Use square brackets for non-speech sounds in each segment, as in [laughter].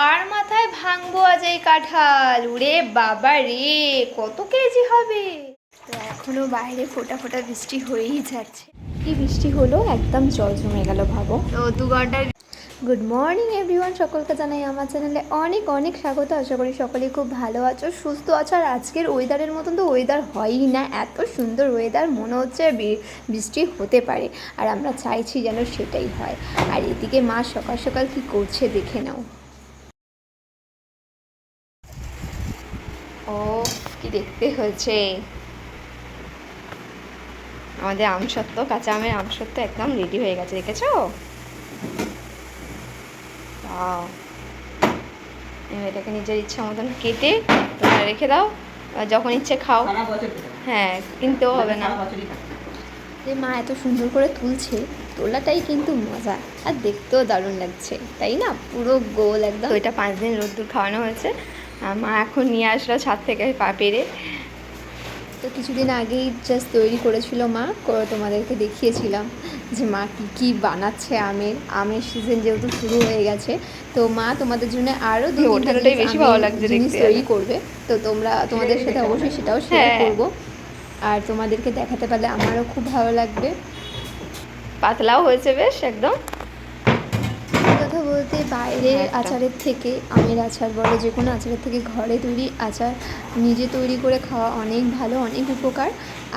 আর মাথায় ভাঙবো আজ এই কাঁঠাল? উড়ে বাবা রে কত কেজি হবে? তো এখনও বাইরে ফোটা ফোটা বৃষ্টি হয়েই যাচ্ছে। কি বৃষ্টি হলো? একদম জল জমে গেল ভাবো। তো দু ঘণ্টার গুড মর্নিং এভরিওয়ান সকলকে জানাই আমার চ্যানেলে অনেক অনেক স্বাগত। আশা করি সকলেই খুব ভালো আছো সুস্থ আছো। আর আজকের ওয়েদারের মতন তো ওয়েদার হয়ই না। এত সুন্দর ওয়েদার মনে হচ্ছে বৃষ্টি হতে পারে। আর আমরা চাইছি যেন সেটাই হয়। আর এদিকে মা সকাল সকাল কি করছে দেখে নাও ও কি দেখতে হয়েছে? আমাদের আমসত্ত্ব কাঁচা আমের আমসত্ত্ব একদম রেডি হয়ে গেছে দেখেছ. এটাকে নিজের ইচ্ছা মতন কেটে তোমরা রেখে দাও আর যখন ইচ্ছে খাও। হ্যাঁ কিনতেও হবে না। যে মা এত সুন্দর করে তুলছে তোলাটাই কিন্তু মজা আর দেখতেও দারুণ লাগছে তাই না? পুরো গোল একদম। এটা পাঁচ দিন রোদ্দুর খাওয়ানো হয়েছে। মা এখন নিয়ে আসলো ছাদ থেকে পা পেরে তো কিছুদিন আগেই জাস্ট তৈরি করেছিল মা করে তোমাদেরকে দেখিয়েছিলাম যে মা কী কী বানাচ্ছে আমের। আমের সিজন যেহেতু শুরু হয়ে গেছে তো মা তোমাদের জন্য আরও বেশি ভালো লাগছে জিনিস তৈরি করবে। তো তোমরা তোমাদের সাথে [laughs] অবশ্যই সেটাও শেয়ার হ্যাঁ। করব। আর তোমাদেরকে দেখাতে পারলে আমারও খুব ভালো লাগবে। পাতলাও হয়েছে বেশ একদম। কথা বলতে বাইরের আচারের থেকে আমের আচার বলো যে কোনো আচারের থেকে ঘরে তৈরি আচার নিজে তৈরি করে খাওয়া অনেক ভালো অনেক উপকার।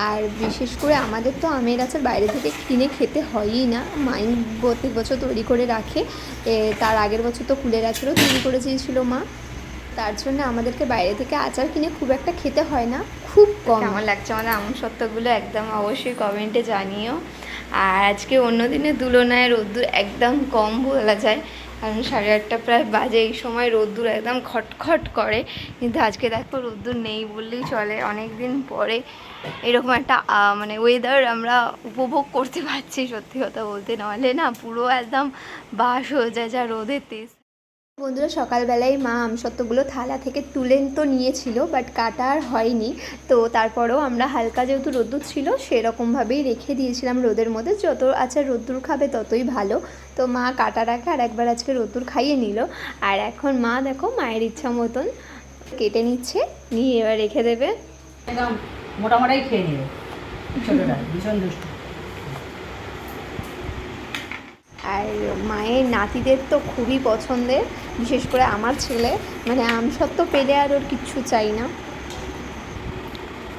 আর বিশেষ করে আমাদের তো আমের আচার বাইরে থেকে কিনে খেতে হয়ই না। মাই প্রত্যেক বছর তৈরি করে রাখে। তার আগের বছর তো কুলের আচারও তৈরি করে চেয়েছিল মা। তার জন্য আমাদেরকে বাইরে থেকে আচার কিনে খুব একটা খেতে হয় না। খুব কম। কেমন লাগছে? আমাদের আম সত্যগুলো একদম অবশ্যই কমেন্টে জানিও। আর আজকে অন্য দিনে তুলনায় রোদ্দুর একদম কম বলা যায়। কারণ সাড়ে আটটা প্রায় বাজে এই সময় রোদ্দুর একদম খটখট করে। কিন্তু আজকে দেখো রোদ্দুর নেই বললেই চলে। অনেক দিন পরে এরকম একটা মানে ওয়েদার আমরা উপভোগ করতে পারছি সত্যি কথা বলতে। নাহলে না পুরো একদম বাস হয়ে যায় যা রোদের তেজ। বন্ধুরা, সকালবেলায় মা আমসত্ত্বগুলো থালা থেকে তুলে তো নিয়েছিল বাট কাটা আর হয়নি। তো তারপরেও আমরা হালকা যেহেতু রোদ্দুর ছিল, সেরকমভাবেই রেখে দিয়েছিলাম রোদের মধ্যে। যত আচ্ছা রোদ্দুর খাবে ততই ভালো। তো মা কাটার আগে আর একবার আজকে রোদ্দুর খাইয়ে নিল। আর এখন মা দেখো মায়ের ইচ্ছা মতন কেটে নিচ্ছে, নিয়ে এবার রেখে দেবে। একদম মোটামোটাই খেয়ে নেবে। ভীষণ দুষ্ট। আর মায়ের নাতিদের তো খুবই পছন্দের বিশেষ করে আমার ছেলে। মানে আমসত্ত্ব পেলে আর ওর কিচ্ছু চাই না।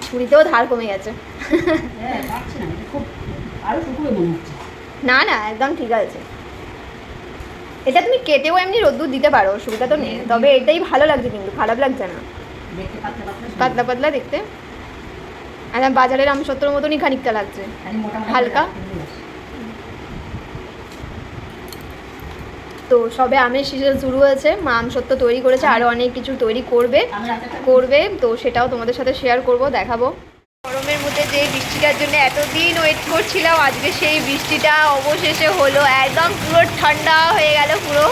ছুরিতেও ধার কমে গেছে। হ্যাঁ না মনে না না একদম ঠিক আছে। এটা তুমি কেটেও এমনি রোদ্দুর দিতে পারো অসুবিধা তো নেই। তবে এটাই ভালো লাগছে কিন্তু খারাপ লাগছে না। পাতলা পাতলা দেখতে। আর বাজারের আমসত্ত্বর মতনই খানিকটা লাগছে। হালকা? খেয়ে নিস। তো সবে আমের সিজন শুরু হয়েছে, মা আমসত্ত্ব তৈরি করেছে আরও অনেক কিছু তৈরি করবে করবে, তো সেটাও তোমাদের সাথে শেয়ার করব, দেখাবো। গরমের মধ্যে যে বৃষ্টিটার জন্য এতদিন ওয়েট করছিলাম, আজকে সেই বৃষ্টিটা অবশেষে হলো, একদম পুরো ঠান্ডা হয়ে গেল পুরো।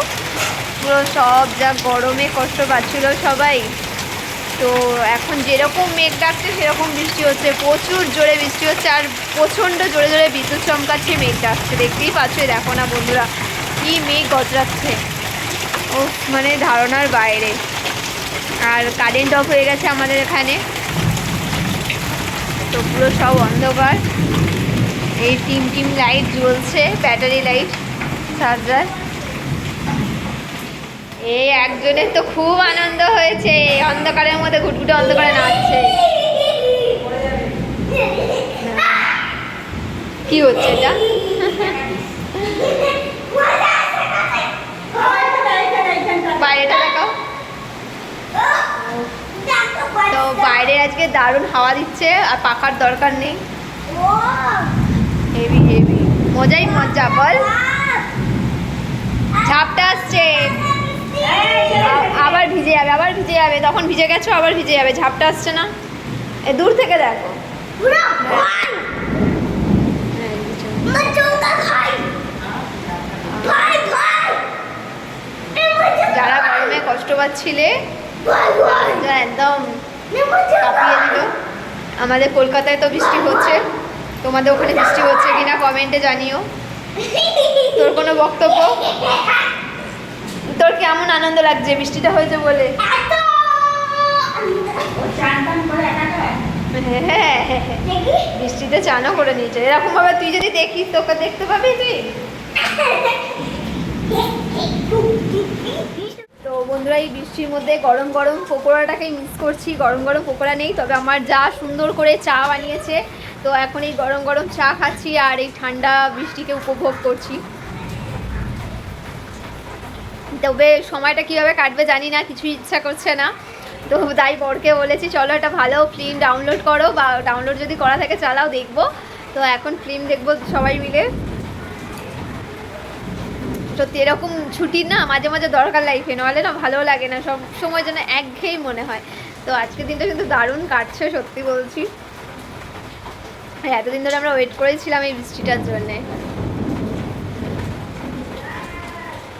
পুরো সব যা গরমে কষ্ট পাচ্ছিল সবাই। তো এখন যেরকম মেঘ ডাকছে, সেরকম বৃষ্টি হচ্ছে, প্রচুর জোরে বৃষ্টি হচ্ছে, আর প্রচণ্ড জোরে জোরে বিদ্যুৎ চমকাচ্ছে, মেঘ ডাকছে, দেখতেই পাচ্ছ দেখো না বন্ধুরা। কি মেঘ গজরাচ্ছে। ও মানে ধারণার বাইরে। আর কারেন্ট অফ হয়ে গেছে আমাদের এখানে। তো পুরো সব অন্ধকার। এই টিম টিম লাইট জ্বলছে ব্যাটারি লাইট চার্জার এই একজনের তো খুব আনন্দ হয়েছে। অন্ধকারের মধ্যে ঘুটঘুটে অন্ধকারে নাচছে। কি হচ্ছে এটা? বাইরে আজকে দারুণ হাওয়া দিচ্ছে আর পাখার দরকার নেই। হেভি হেভি মজাই মজা বল। ঝাপটা আসছে। আবার ভিজে যাবে আবার ভিজে যাবে। তখন ভিজে গেছো আবার ভিজে যাবে। ঝাপটা আসছে না? এ দূর থেকে দেখো। যারা গরমে কষ্ট পাচ্ছিলে একদম। কাঁপিয়ে দিল। আমাদের কলকাতায় তো বৃষ্টি হচ্ছে। তোমাদের ওখানে বৃষ্টি হচ্ছে কিনা কমেন্টে জানিও। তোর কোনো বক্তব্য? তোর কেমন আনন্দ লাগছে বৃষ্টিটা হয়েছে বলে? হ্যাঁ হ্যাঁ হ্যাঁ। বৃষ্টিতে চানও করে নিয়েছে। এরকম ভাবে তুই যদি দেখিস, তোকে দেখতে পাবি তুই তো বন্ধুরা এই বৃষ্টির মধ্যে গরম গরম পকোড়াটাকেই মিস করছি। গরম গরম পকোড়া নেই, তবে আমার যা সুন্দর করে চা বানিয়েছে। তো এখন এই গরম গরম চা খাচ্ছি আর এই ঠান্ডা বৃষ্টিকে উপভোগ করছি। তবে সময়টা কীভাবে কাটবে জানি না, কিছুই ইচ্ছা করছে না। তো তাই বরকে বলেছি, চলো একটা ভালো ফিল্ম ডাউনলোড করো বা ডাউনলোড যদি করা থাকে, চালাও, দেখব। তো এখন ফিল্ম দেখব সবাই মিলে। সত্যি, এরকম ছুটি না মাঝে মাঝে দরকার লাইফে নাহলে না ভালো লাগে না, সব সময় যেন একঘেয়েই মনে হয়। তো আজকের দিনটা কিন্তু দারুণ কাটছে, সত্যি বলছি। আর এতদিন ধরে আমরা ওয়েট করেছিলাম এই বৃষ্টিটার জন্যে।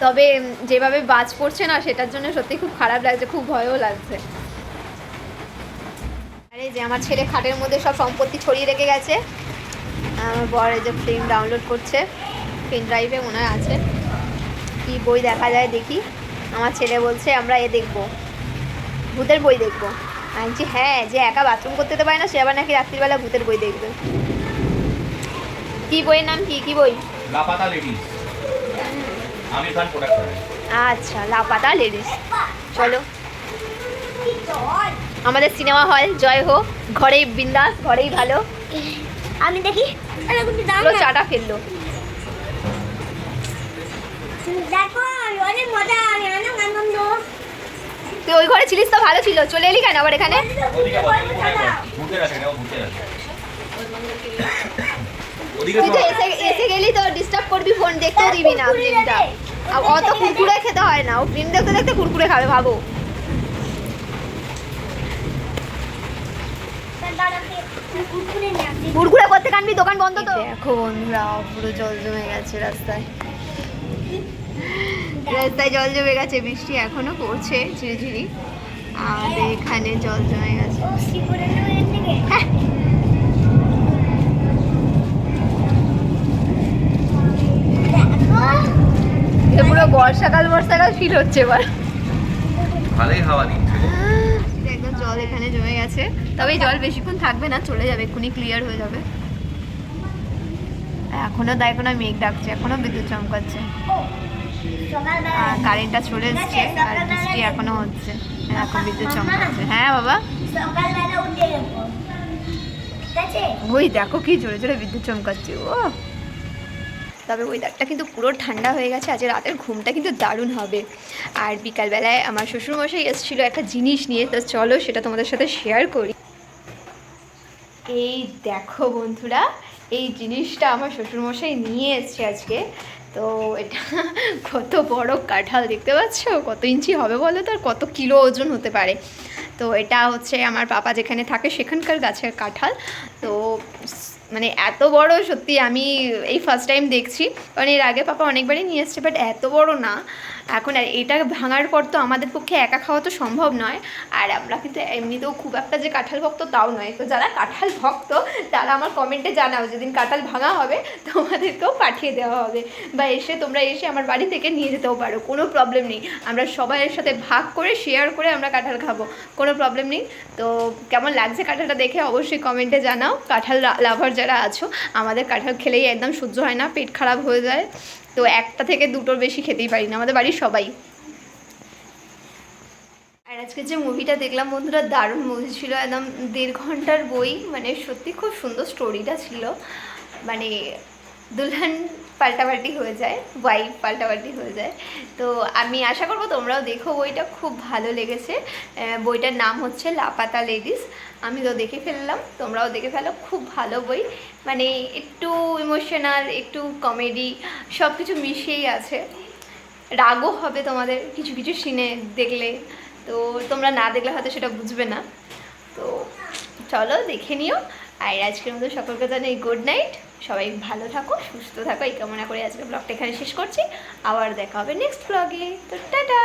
তবে যেভাবে বাজ পড়ছে না, সেটার জন্য সত্যি খুব খারাপ লাগছে, খুব ভয়ও লাগছে। আরে যে আমার ছেলে খাটের মধ্যে সব সম্পত্তি ছড়িয়ে রেখে গেছে। আমার বর এই যে ফিল্ম ডাউনলোড করছে। পেন ড্রাইভে মনে হয় আছে। কি বই দেখা যায় দেখি? আমার ছেলে বলছে আমরা এ দেখব। ভূতের বই দেখব। আমি হ্যাঁ যে একা বাথরুম করতে তো পারে না সে আবার নাকি রাত্রিবেলা ভূতের বই দেখবে। কি বইয়ের নাম কি? কি বই? লাপাতা লেডিস। আমির খান প্রোডাক্ট আচ্ছা লাপাতা লেডিস। চলো। আমাদের সিনেমা হল জয় হোক। ঘরেই বিন্দাস ঘরেই ভালো। আমি দেখি। চাটা ফেলল দেখো অনেক মজা আমি অনেক আনন্দ তুই ওই ঘরে ছিলিস তো ভালো ছিল। চলে এলি কেন আবার এখানে? তুই তো। এসে এসে গেলি তো ডিস্টার্ব করবি ফোন দেখতেও দিবি না আর অত কুরকুরে খেতে হয় না ও ফিল্ম দেখতে দেখতে কুরকুরে খাবে ভাবো। কুরকুরে করতে কানবি দোকান বন্ধ তো? দেখো বন্ধুরা পুরো জল জমে গেছে রাস্তায়। রাস্তায় জল জমে গেছে বৃষ্টি এখনও পড়ছে ঝিরিঝিরি। আর এখানে জল জমে গেছে। হ্যাঁ। পুরো বর্ষাকাল বর্ষাকাল ফিল হচ্ছে এবার। ভালোই হাওয়া দিচ্ছে। একদম জল এখানে জমে গেছে। তবে এই জল বেশিক্ষণ থাকবে না চলে যাবে এক্ষুনি ক্লিয়ার হয়ে যাবে। এখনও দেখো না মেঘ ডাকছে এখনও বিদ্যুৎ চমকাচ্ছে। আর কারেন্টটা চলে এসছে আর বৃষ্টি এখনও হচ্ছে এখন বিদ্যুৎ চমকাচ্ছে হ্যাঁ বাবা? ওই দেখো কি জোরে জোরে বিদ্যুৎ চমকাচ্ছে ও। তবে ওয়েদারটা কিন্তু পুরো ঠান্ডা হয়ে গেছে আজ রাতের ঘুমটা কিন্তু দারুণ হবে। আর বিকালবেলায় আমার শ্বশুরমশাই এসেছিল একটা জিনিস নিয়ে তো চলো সেটা তোমাদের সাথে শেয়ার করি। এই দেখো বন্ধুরা এই জিনিসটা আমার শ্বশুরমশাই নিয়ে এসছে আজকে। তো এটা [laughs] কত বড় কাঁঠাল দেখতে পাচ্ছ? কত ইঞ্চি হবে বলো তো? আর কত কিলো ওজন হতে পারে? তো এটা হচ্ছে আমার পাপা যেখানে থাকে সেখানকার গাছের কাঁঠাল। তো মানে এত বড় সত্যি আমি এই ফার্স্ট টাইম দেখছি। কারণ এর আগে পাপা অনেকবারই নিয়ে এসছে বাট এত বড় না। এখন আর এটা ভাঙার পর তো আমাদের পক্ষে একা খাওয়া তো সম্ভব নয়। আর আমরা কিন্তু এমনিতেও খুব একটা যে কাঁঠাল ভক্ত তাও নয়। তো যারা কাঁঠাল ভক্ত, তারা আমার কমেন্টে জানাও, যেদিন কাঁঠাল ভাঙা হবে, তোমাদেরকেও পাঠিয়ে দেওয়া হবে। বা এসে তোমরা এসে আমার বাড়ি থেকে নিয়ে যেতেও পারো, কোনো প্রবলেম নেই। আমরা সবাইয়ের সাথে ভাগ করে শেয়ার করে আমরা কাঁঠাল খাব, কোনো প্রবলেম নেই। তো কেমন লাগছে কাঁঠালটা দেখে অবশ্যই কমেন্টে জানাও। কাঁঠাল লাভার যারা আছো, আমাদের কাঁঠাল খেলেই একদম সহ্য হয় না, পেট খারাপ হয়ে যায়। তো একটা থেকে দুটোর বেশি খেতেই পারি না, আমাদের বাড়ির সবাই। আর আজকে যে মুভিটা দেখলাম, বন্ধুরা দারুণ মুভি ছিল, একদম দেড় ঘণ্টার বই মানে সত্যি খুব সুন্দর স্টোরিটা ছিল। মানে দুলহান পাল্টাপাল্টি হয়ে যায় ওয়াইফ পাল্টাপাল্টি হয়ে যায়। তো আমি আশা করব তোমরাও দেখো বইটা, খুব ভালো লেগেছে। বইটার নাম হচ্ছে লাপাতা লেডিস। আমি তো দেখে ফেললাম, তোমরাও দেখে ফেলো, খুব ভালো বই। মানে একটু ইমোশনাল একটু কমেডি সব কিছু মিশিয়েই আছে। রাগও হবে তোমাদের, কিছু কিছু সিনে দেখলে। তো তোমরা না দেখলে হয়তো সেটা বুঝবে না। তো চলো দেখে নিও। আর আজকের মতো সকলকে জানাই গুড নাইট সবাই ভালো থাকো, সুস্থ থাকো, এই কামনা করে আজকে ব্লগটা এখানে শেষ করছি। আবার দেখা হবে নেক্সট ব্লগে তো টাটা!